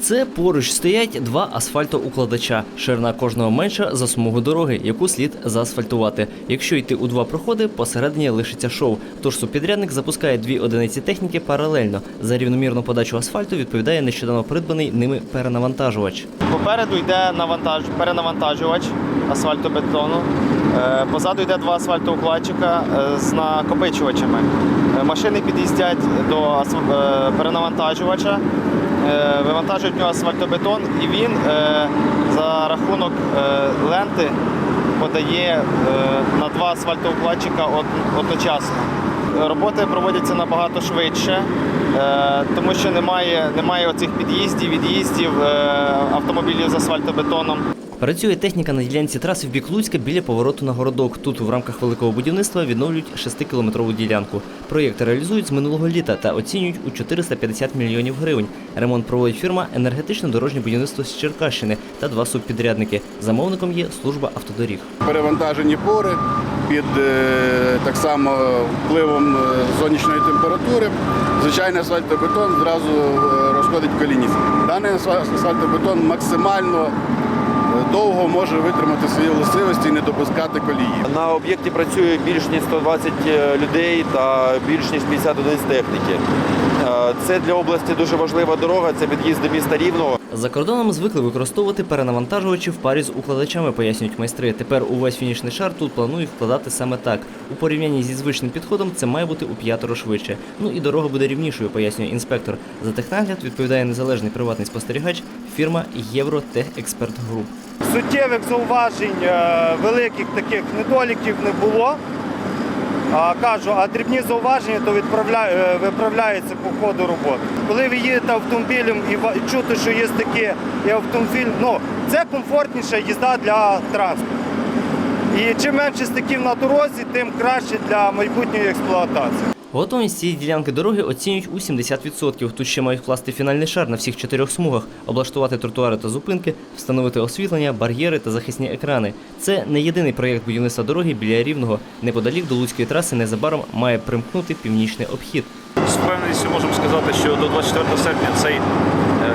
Це поруч стоять два асфальтоукладача. Ширина кожного менша за смугу дороги, яку слід заасфальтувати. Якщо йти у два проходи, посередині лишиться шоу. Тож субпідрядник запускає дві одиниці техніки паралельно. За рівномірну подачу асфальту відповідає нещодавно придбаний ними перенавантажувач. Попереду йде навантаж, перенавантажувач асфальтобетону. Е, Позаду йде два асфальтоукладчика е, з накопичувачами. Е, Машини під'їздять до перенавантажувача, вивантажують в нього асфальтобетон і він е, за рахунок е, ленти подає е, на два асфальтоукладчика од- одночасно. Роботи проводяться набагато швидше, е, тому що немає, немає оцих під'їздів, від'їздів е, автомобілів з асфальтобетоном. Працює техніка на ділянці траси в бік Луцька біля повороту на городок. Тут в рамках великого будівництва відновлюють 6-кілометрову ділянку. Проєкт реалізують з минулого літа та оцінюють у 450 мільйонів гривень. Ремонт проводить фірма енергетичне дорожнє будівництво з Черкащини та два субпідрядники. Замовником є служба автодоріг. перевантажені пори під е, так само впливом е, сонячної температури. Звичайний асфальтобетон зразу е, розходить колініст. Даний асфа- асфальтобетон максимально довго може витримати свої властивості і не допускати колії. На об'єкті працює більш ніж 120 людей та більш ніж 50 одиниць техніки. Е, Це для області дуже важлива дорога, це під'їзд до міста Рівного. За кордоном звикли використовувати перенавантажувачі в парі з укладачами, пояснюють майстри. Тепер увесь фінішний шар тут планують вкладати саме так. У порівнянні зі звичним підходом це має бути у п'ятеро швидше. Ну і дорога буде рівнішою, пояснює інспектор. За технагляд відповідає незалежний приватний спостерігач фірма Євротехексперт Груп. суттєвих зауважень, е, великих таких недоліків не було. А, кажу, а дрібні зауваження то е, виправляються по ходу роботи. Коли ви їдете автомобілем і чути, що є таке і автомобіль, ну це комфортніша їзда для транспорту. І чим менше стиків на дорозі, тим краще для майбутньої експлуатації. Готовність цієї ділянки дороги оцінюють у 70%. Тут ще мають вкласти фінальний шар на всіх чотирьох смугах, облаштувати тротуари та зупинки, встановити освітлення, бар'єри та захисні екрани. Це не єдиний проєкт будівництва дороги біля Рівного. Неподалік до Луцької траси незабаром має примкнути північний обхід. Впевненістю можемо сказати, що до 24 серпня цей, е,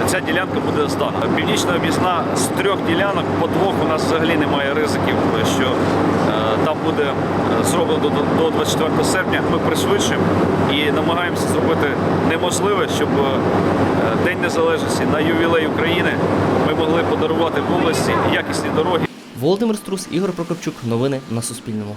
ця ділянка буде здана. Північна об'їзна з трьох ділянок, по двох у нас взагалі немає ризиків, що е, там буде е, зроблено до, до 24 серпня. Ми пришвидшуємо і намагаємося зробити неможливе, щоб День Незалежності на ювілей України ми могли подарувати в області якісні дороги. Володимир Струс, Ігор Прокопчук. Новини на Суспільному.